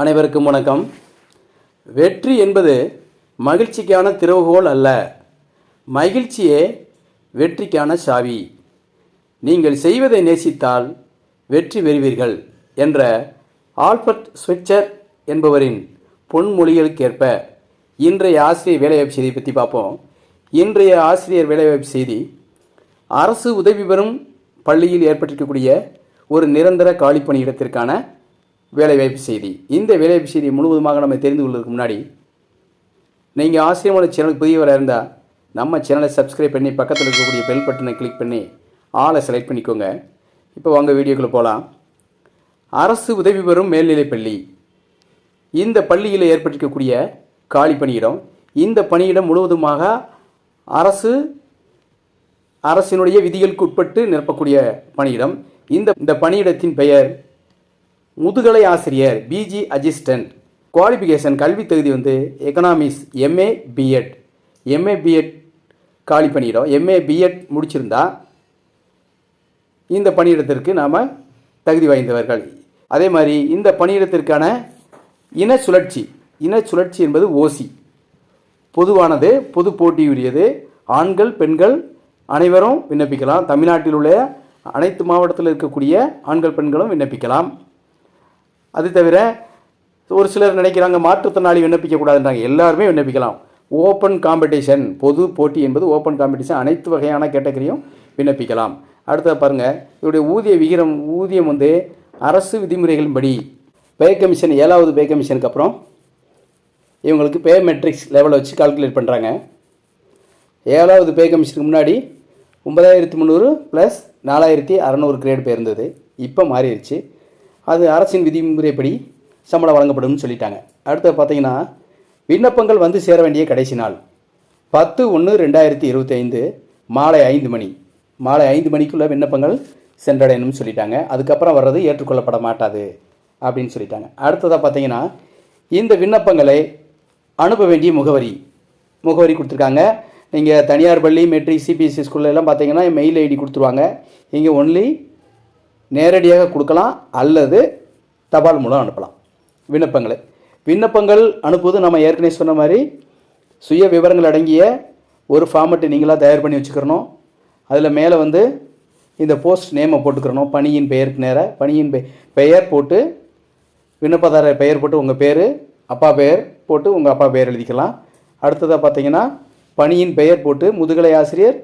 அனைவருக்கும் வணக்கம். வெற்றி என்பது மகிழ்ச்சிக்கான திறவுகோல் அல்ல. மகிழ்ச்சியே வெற்றிக்கான சாவி. நீங்கள் செய்வதை நேசித்தால் வெற்றி பெறுவீர்கள் என்ற ஆல்பர்ட் ஸ்விட்சர் என்பவரின் பொன்மொழிகளுக்கேற்ப இன்றைய ஆசிரியர் வேலைவாய்ப்பு செய்தியை பற்றி பார்ப்போம். இன்றைய ஆசிரியர் வேலைவாய்ப்பு செய்தி அரசு உதவி பெறும் பள்ளியில் ஏற்பட்டிருக்கக்கூடிய ஒரு நிரந்தர காலிப்பணியிடத்திற்கான வேலைவாய்ப்பு செய்தி. இந்த வேலைவாய்ப்பு செய்தி முழுவதுமாக நம்ம தெரிந்து கொள்வதற்கு முன்னாடி நீங்கள் ஆசிரியமான சேனலுக்கு புதியவராக இருந்தால் நம்ம சேனலை சப்ஸ்கிரைப் பண்ணி பக்கத்தில் இருக்கக்கூடிய பெல் பட்டனை கிளிக் பண்ணி ஆளை செலக்ட் பண்ணிக்கோங்க. இப்போ வாங்க வீடியோக்குள்ளே போகலாம் அரசு உதவி பெறும் மேல்நிலைப்பள்ளி இந்த பள்ளியில் ஏற்பட்டிருக்கக்கூடிய காலி பணியிடம் இந்த பணியிடம் முழுவதுமாக அரசு அரசினுடைய விதிகளுக்கு உட்பட்டு நிரப்பக்கூடிய பணியிடம். இந்த இந்த பணியிடத்தின் பெயர் முதுகலை ஆசிரியர் பிஜி அசிஸ்டன்ட் குவாலிஃபிகேஷன் கல்வி தகுதி வந்து economics MA BEd MA BEd காலி பணியிடம் எம்ஏ பிஎட் முடிச்சிருந்தா இந்த பணியிடத்திற்கு நாம் தகுதி வாய்ந்தவர்கள். அதே மாதிரி இந்த பணியிடத்திற்கான இன சுழற்சி. இன சுழற்சி என்பது ஓசி. பொதுவானது பொது போட்டியுரியது. ஆண்கள் பெண்கள் அனைவரும் விண்ணப்பிக்கலாம். தமிழ்நாட்டில் உள்ள அனைத்து மாவட்டத்தில் இருக்கக்கூடிய ஆண்கள் பெண்களும் விண்ணப்பிக்கலாம். அது தவிர ஒரு சிலர் நினைக்கிறாங்க மாற்றுத்திறனாளி விண்ணப்பிக்கக்கூடாதுன்றாங்க. எல்லாருமே விண்ணப்பிக்கலாம். ஓப்பன் காம்படிஷன் பொது போட்டி என்பது ஓப்பன் காம்படிஷன் அனைத்து வகையான கேட்டகரியும் விண்ணப்பிக்கலாம். அடுத்தது பாருங்கள் இதோடைய ஊதிய விகிதம் ஊதியம் வந்து அரசு விதிமுறைகளின்படி பே கமிஷன் ஏழாவது பே கமிஷனுக்கு அப்புறம் இவங்களுக்கு பே மெட்ரிக்ஸ் லெவலை வச்சு கால்குலேட் பண்ணுறாங்க ஏழாவது பே கமிஷனுக்கு முன்னாடி ஒன்பதாயிரத்தி முந்நூறு ப்ளஸ் நாலாயிரத்தி அறநூறு கிரேட் போயிருந்தது. இருந்தது இப்போ மாறிடுச்சு அது அரசின் விதிமுறைப்படி சம்பளம் வழங்கப்படும்னு சொல்லிட்டாங்க. அடுத்து பார்த்தீங்கன்னா விண்ணப்பங்கள் வந்து சேர வேண்டிய கடைசி நாள். பத்து ஒன்று ரெண்டாயிரத்தி இருபத்தைந்து மாலை ஐந்து மணி. மாலை ஐந்து மணிக்குள்ளே விண்ணப்பங்கள் சென்றடையணும்னு சொல்லிட்டாங்க. அதுக்கப்புறம் வர்றது ஏற்றுக்கொள்ளப்பட மாட்டாது அப்படின்னு சொல்லிட்டாங்க. அடுத்ததாக பார்த்தீங்கன்னா இந்த விண்ணப்பங்களை அனுப்ப வேண்டிய முகவரி. முகவரி கொடுத்துருக்காங்க. நீங்கள் தனியார் பள்ளி மெட்ரிக் சிபிஎஸ்சி ஸ்கூல்லலாம் பார்த்தீங்கன்னா மெயில் ஐடி கொடுத்துருவாங்க. இங்கே ஒன்லி நேரடியாக கொடுக்கலாம் அல்லது தபால் மூலம் அனுப்பலாம். விண்ணப்பங்களை. விண்ணப்பங்கள் அனுப்புவது நம்ம ஏற்கனவே சொன்ன மாதிரி சுய விவரங்கள் அடங்கிய ஒரு ஃபார்மெட்டை நீங்களாக தயார் பண்ணி வச்சுக்கிறணும். அதில் மேலே வந்து இந்த போஸ்ட் நேமை போட்டுக்கிறணும். பணியின் பெயருக்கு நேராக பணியின் பெ பெயர் போட்டு விண்ணப்பதாரர் பெயர் போட்டு உங்கள் பேர் அப்பா பெயர் போட்டு உங்கள் அப்பா பெயர் எழுதிக்கலாம். அடுத்ததாக பார்த்தீங்கன்னா பணியின் பெயர் போட்டு முதுகலை ஆசிரியர்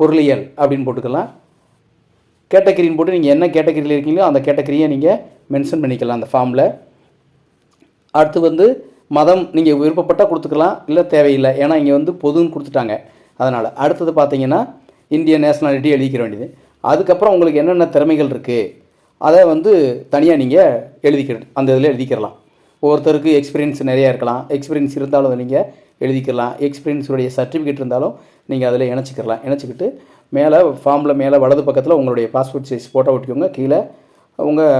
பொருளியல் அப்படின்னு போட்டுக்கலாம். கேட்டகரின்னு போட்டு நீங்கள் என்ன கேட்டகரியில் இருக்கீங்களோ அந்த கேட்டகரியை நீங்கள் மென்ஷன் பண்ணிக்கலாம் அந்த ஃபார்மில் அடுத்து வந்து மதம் நீங்கள் விருப்பப்பட்டால் கொடுத்துக்கலாம் இல்லை தேவையில்லை. ஏன்னா இங்கே வந்து பொதுன்னு கொடுத்துட்டாங்க. அதனால் அடுத்தது பார்த்தீங்கன்னா இந்தியன் நேஷனாலிட்டி எழுதிக்கிற வேண்டியது. அதுக்கப்புறம் உங்களுக்கு என்னென்ன திறமைகள் இருக்குது அதை வந்து தனியாக நீங்கள் எழுதிக்கிற அந்த இதில் எழுதிக்கிறலாம் ஒவ்வொருத்தருக்கு எக்ஸ்பீரியன்ஸ் நிறையா இருக்கலாம். எக்ஸ்பீரியன்ஸ் இருந்தாலும் அதை நீங்கள் எழுதிக்கலாம் எக்ஸ்பீரியன்ஸுடைய சர்டிஃபிகேட் இருந்தாலும் நீங்கள் அதில் இணைச்சிக்கலாம் இணைச்சிக்கிட்டு மேலே ஃபார்மில் மேலே வலது பக்கத்தில் உங்களுடைய பாஸ்போர்ட் சைஸ் ஃபோட்டோ ஒட்டிக்கோங்க. கீழே உங்கள்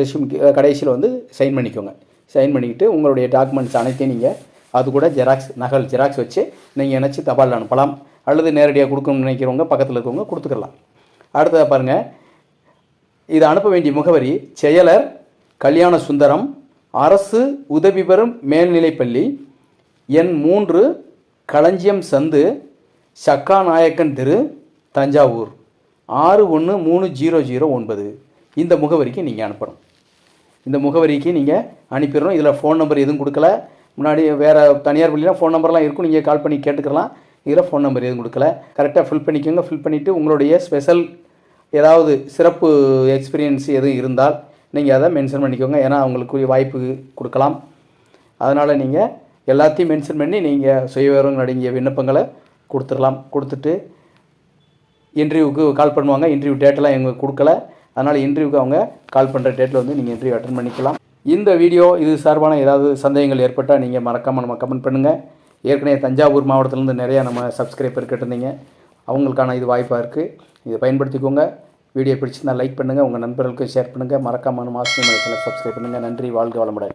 ரெஷ்யூம் கடைசியில் வந்து சைன் பண்ணிக்கோங்க. சைன் பண்ணிக்கிட்டு உங்களுடைய டாக்குமெண்ட்ஸ் அனைத்தையும் நீங்கள் அது கூட ஜெராக்ஸ் நகல் ஜெராக்ஸ் வச்சு நீங்கள் இணைச்சி தபால் அனுப்பலாம். அல்லது நேரடியாக கொடுக்கணும்னு நினைக்கிறவங்க பக்கத்தில் இருக்கவங்க கொடுத்துக்கலாம் அடுத்ததாக பாருங்கள் இது அனுப்ப வேண்டிய முகவரி செயலர் கல்யாண சுந்தரம் அரசு உதவி பெறும் மேல்நிலைப்பள்ளி எண் மூன்று களஞ்சியம் சந்து சக்காநாயக்கன் தெரு தஞ்சாவூர். ஆறு ஒன்று மூணு ஜீரோ ஜீரோ ஒன்பது. இந்த முகவரிக்கு நீங்கள் அனுப்பணும். இந்த முகவரிக்கு நீங்கள் அனுப்பிடணும். இதில் ஃபோன் நம்பர் எதுவும் கொடுக்கல. முன்னாடி வேறு தனியார் பள்ளிலாம் ஃபோன் நம்பர்லாம் இருக்கும். நீங்கள் கால் பண்ணி கேட்டுக்கலாம். இதில் ஃபோன் நம்பர் எதுவும் கொடுக்கல. கரெக்டாக ஃபில் பண்ணிக்கோங்க. ஃபில் பண்ணிவிட்டு உங்களுடைய ஸ்பெஷல் ஏதாவது சிறப்பு எக்ஸ்பீரியன்ஸ் எதுவும் இருந்தால் நீங்கள் அதை மென்ஷன் பண்ணிக்கோங்க. ஏன்னா அவங்களுக்குரிய வாய்ப்பு கொடுக்கலாம். அதனால் நீங்கள் எல்லாத்தையும் மென்ஷன் பண்ணி நீங்கள் சுயவிவரங்கள் அடங்கிய விண்ணப்பங்களை கொடுத்துடலாம். கொடுத்துட்டு இன்டர்வியூக்கு கால் பண்ணுவாங்க. இன்டர்வியூ டேட்டெல்லாம் எங்களுக்கு கொடுக்கல. அதனால் இன்டர்வியூக்கு அவங்க கால் பண்ணுற டேட்டில் வந்து நீங்கள் இன்டர்வியூ அட்டன் பண்ணிக்கலாம். இந்த வீடியோ இது சார்பான ஏதாவது சந்தேகங்கள் ஏற்பட்டால் நீங்கள் மறக்காமல் நம்ம கமெண்ட் பண்ணுங்கள் ஏற்கனவே தஞ்சாவூர் மாவட்டத்திலேருந்து நிறையா நம்ம சப்ஸ்கிரைபர் கேட்டிருந்தீங்க அவங்களுக்கான இது வாய்ப்பாக இருக்குது இதை பயன்படுத்திக்கோங்க. வீடியோ பிடிச்சிருந்தால் லைக் பண்ணுங்கள் உங்கள் நண்பர்களுக்கு ஷேர் பண்ணுங்கள் மறக்காமல் மாசு மனசில் சப்ஸ்கிரைப் பண்ணுங்கள் நன்றி. வாழ்க வளமுடன்.